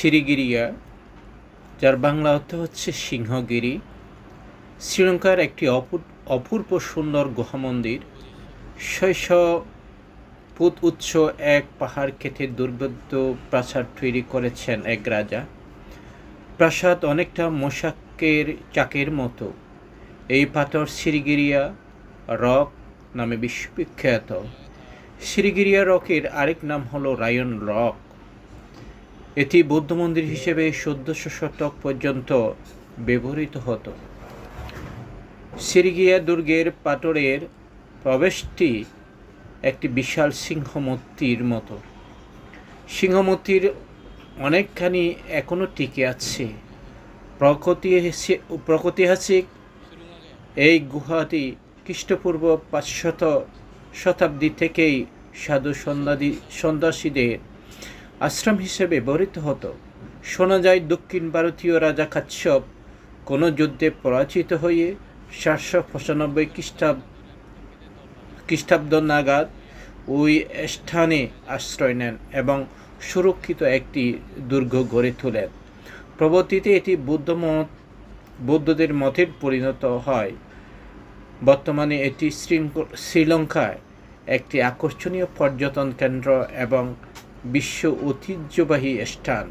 সিরিগিরিয়া যার বাংলা অর্থ হচ্ছে সিংহগিরি, শ্রীলঙ্কার একটি অপূর অপূর্ব সুন্দর গুহা মন্দির শৈশ পুত উৎস এক পাহাড় কেটে দুর্ভেদ্য প্রাসাদ তৈরি করেছেন এক রাজা। প্রাসাদ অনেকটা মোশাকের চাকের মতো। এই পাথর সিরিগিরিয়া রক নামে বিশ্ববিখ্যাত। সিরিগিরিয়া রকের আরেক নাম হলো রায়ন রক। এটি বৌদ্ধ মন্দির হিসেবে চোদ্দশো শতক পর্যন্ত ব্যবহৃত হতো। সিরিগিয়া দুর্গের পাটরের প্রবেশটি একটি বিশাল সিংহমূর্তির মতো। সিংহমূর্তির অনেকখানি এখনও টিকে আছে। প্রকৃতি প্রকৃতিহাসিক এই গুহাটি খ্রিস্টপূর্ব পাঁচশত শতাব্দী থেকেই সাধু সন্ন্যাসীদের আশ্রম হিসেবে ব্যবহৃত হতো। শোনা যায়, দক্ষিণ ভারতীয় রাজা কাশ্যপ কোনো যুদ্ধে পরাজিত হয়ে সাতশো পঁচানব্বই খ্রিস্টাব, খ্রিস্টাব্দ নাগাদ ওই স্থানে আশ্রয় নেন এবং সুরক্ষিত একটি দুর্গ গড়ে তোলেন। প্রবর্তীতে এটি বুদ্ধমত বৌদ্ধদের মতের পরিণত হয়। বর্তমানে এটি শ্রীলঙ্কায় একটি আকর্ষণীয় পর্যটন কেন্দ্র এবং বিশ্ব ঐতিহ্যবাহী স্থান।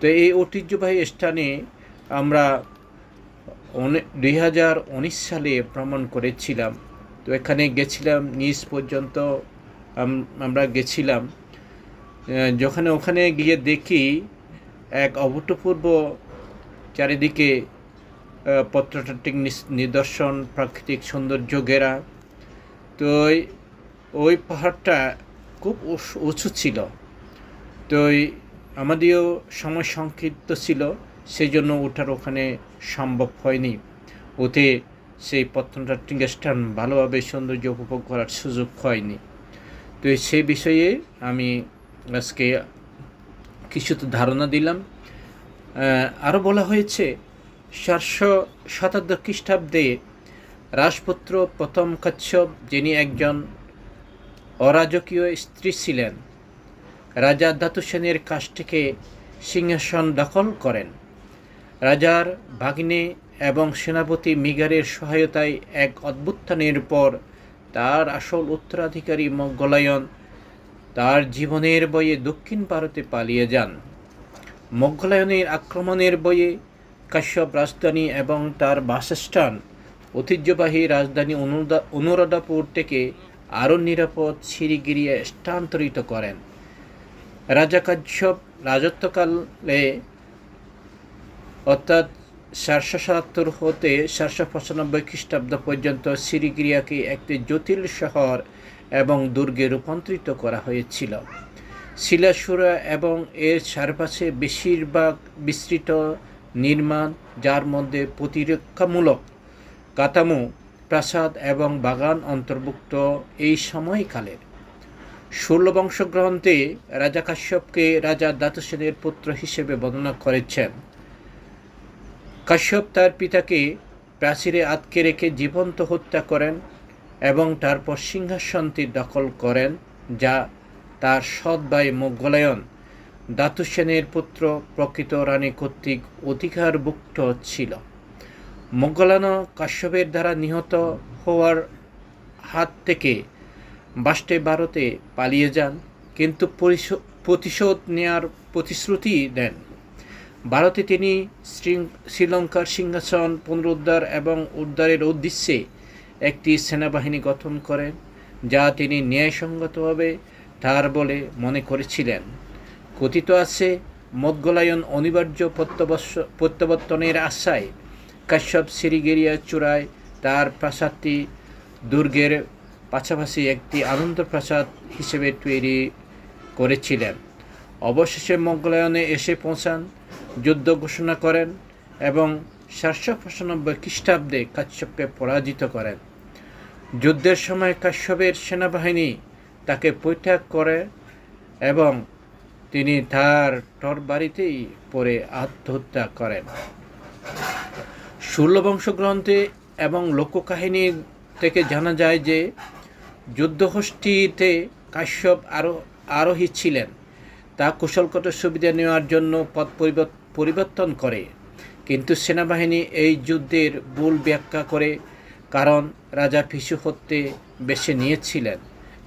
তো এই ঐতিহ্যবাহী স্থানে আমরা দুই হাজার উনিশ সালে ভ্রমণ করেছিলাম। তো এখানে গেছিলাম নিজ পর্যন্ত আমরা গেছিলাম। যখন ওখানে গিয়ে দেখি এক অভূতপূর্ব চারিদিকে আহ, প্রত্নতাত্ত্বিক নিদর্শন প্রাকৃতিক সৌন্দর্য ঘেরা। তো ওই পাহাড়টা খুব উঁচু ছিল। তো আমাদেরও সময় সংক্ষিপ্ত ছিল সেই জন্য ওঠার ওখানে সম্ভব হয়নি। ওতে সেই প্রত্নতাত্ত্বিক স্থান ভালোভাবে সৌন্দর্য উপভোগ করার সুযোগ হয়নি। তো সেই বিষয়ে আমি আজকে কিছু তো ধারণা দিলাম। আরও বলা হয়েছে, চারশো শতাব্দ খ্রিস্টাব্দে রাজপুত্র প্রথম কচ্ছপ, যিনি একজন অরাজকীয় স্ত্রী ছিলেন। রাজা দাতুসেনের কাছ থেকে সিংহাসন দখল করেন। রাজার ভাগ্নে এবং সেনাপতি মিগারের সহায়তায় এক অভ্যুত্থানের পর তার আসল উত্তরাধিকারী মোগলায়ন তার জীবনের বয়ে দক্ষিণ ভারতে পালিয়ে যান। মোগলায়নের আক্রমণের বয়ে কাশ্যপ রাজধানী এবং তার বাসস্থান ঐতিহ্যবাহী রাজধানী অনুরাধাপুর থেকে আরও নিরাপদ সিরিগিরিয়ে স্থানান্তরিত করেন। রাজা কাশ্যপ রাজত্বকালে অর্থাৎ চারশো সাতাত্তর হতে চারশো পঁচানব্বই খ্রিস্টাব্দ পর্যন্ত সিরিগিরিয়াকে একটি জটিল শহর এবং দুর্গে রূপান্তরিত করা হয়েছিল। শিলাসুরা এবং এর চারপাশে বেশিরভাগ বিস্তৃত নির্মাণ, যার মধ্যে প্রতিরক্ষামূলক কাঠামো প্রাসাদ এবং বাগান অন্তর্ভুক্ত এই সময়কালের ষোলো বংশগ্রন্থে রাজা কাশ্যপকে রাজা দাতুসেনের পুত্র হিসেবে বর্ণনা করেছেন। কাশ্যপ তার পিতাকে প্রাচীরে আটকে রেখে জীবন্ত হত্যা করেন এবং তারপর সিংহাসনটি দখল করেন, যা তার সৎ ভাই মোগলায়ন দাতুসেনের পুত্র প্রকৃত রানী কর্তৃক অধিকারভুক্ত ছিল। মোগলানো কাশ্যপের দ্বারা নিহত হওয়ার হাত থেকে বাস্টে ভারতে পালিয়ে যান, কিন্তু প্রতিশোধ নেয়ার প্রতিশ্রুতি দেন। ভারতে তিনি শ্রী- শ্রীলঙ্কার সিংহাসন পুনরুদ্ধার এবং উদ্ধারের উদ্দেশ্যে একটি সেনাবাহিনী গঠন করেন, যা তিনি ন্যায়সঙ্গতভাবে তার বলে মনে করেছিলেন। কথিত আছে মোগলায়ন অনিবার্য প্রত্যাবর্তনের আশায় কাশ্যপ সিরিগেরিয়া চূড়ায় তার প্রাসাদটি দুর্গের পাশাপাশি একটি আনন্দ প্রাসাদ হিসেবে তৈরি করেছিলেন। অবশেষে মোগলায়নে এসে পৌঁছান, যুদ্ধ ঘোষণা করেন এবং সাতশো পঁচানব্বই খ্রিস্টাব্দে কাশ্যপকে পরাজিত করেন। যুদ্ধের সময় কাশ্যপের সেনাবাহিনী তাকে পরিত্যাগ করে এবং তিনি তার তরবারিতেই পরে আত্মহত্যা করেন। ষোলো বংশগ্রন্থে এবং লোককাহিনী থেকে জানা যায় যে যুদ্ধগোষ্ঠীতে কাশ্যপ আরও, আরোহী ছিলেন। তা কুশলগত সুবিধা নেওয়ার জন্য পথ পরিবর্ত- পরিবর্তন করে। কিন্তু সেনাবাহিনী এই যুদ্ধের ভুল ব্যাখ্যা করে কারণ রাজা পিছু হতে বেছে নিয়েছিলেন,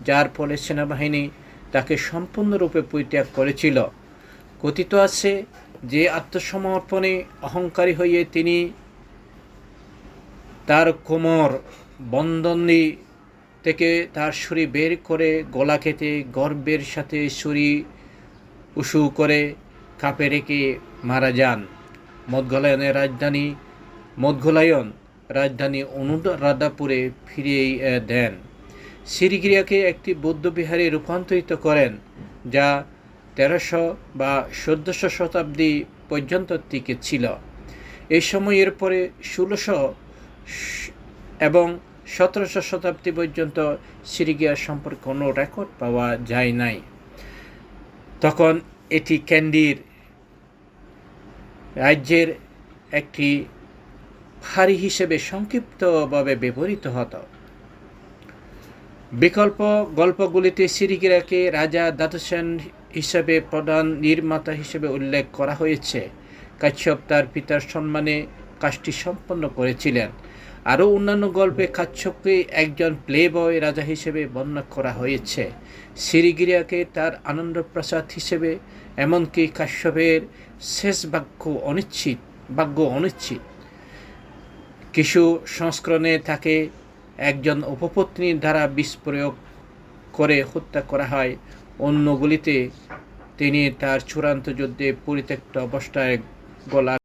যার ফলে সেনাবাহিনী তাকে সম্পূর্ণরূপে পরিত্যাগ করেছিল। কথিত আছে যে আত্মসমর্পণে অহংকারী হয়ে তিনি তার কোমর বন্ধনী থেকে তার ছুরি বের করে গলা কেটে গর্বের সাথে ছুরি উসু করে কাপে রেখে মারা যান। মদগলায়নের রাজধানী মদগলায়ন রাজধানী অনুরাধাপুরে ফিরিয়ে দেন। সিরিগিরিয়াকে একটি বৌদ্ধবিহারে রূপান্তরিত করেন, যা তেরোশো বা চোদ্দোশো শতাব্দী পর্যন্ত টিকে ছিল। এই সময়ের পরে ষোলোশো এবং সতেরোশো শতাব্দী পর্যন্ত সিরিগিয়া সম্পর্কে কোনো রেকর্ড পাওয়া যায় নাই। তখন এটি ক্যান্ডির রাজ্যের একটি ফাঁড়ি হিসেবে সংক্ষিপ্তভাবে ব্যবহৃত হতো। বিকল্প গল্পগুলিতে সিরিগিরাকে রাজা দাতুসেন হিসেবে প্রধান নির্মাতা হিসেবে উল্লেখ করা হয়েছে। কাশ্যপ তার পিতার সম্মানে কাজটি সম্পন্ন করেছিলেন। আরও অন্যান্য গল্পে কাশ্যপকে একজন প্লে বয় রাজা হিসেবে বর্ণনা করা হয়েছে। সিরিগিরিয়াকে তার আনন্দপ্রসাদ হিসেবে, এমনকি কাশ্যপের শেষ বাক্য অনিশ্চিত, ভাগ্য অনিশ্চিত। কিছু সংস্করণে তাকে একজন উপপত্নীর দ্বারা বিষ প্রয়োগ করে হত্যা করা হয়। অন্যগুলিতে তিনি তার চূড়ান্ত যুদ্ধে পরিত্যক্ত অবস্থায় গলা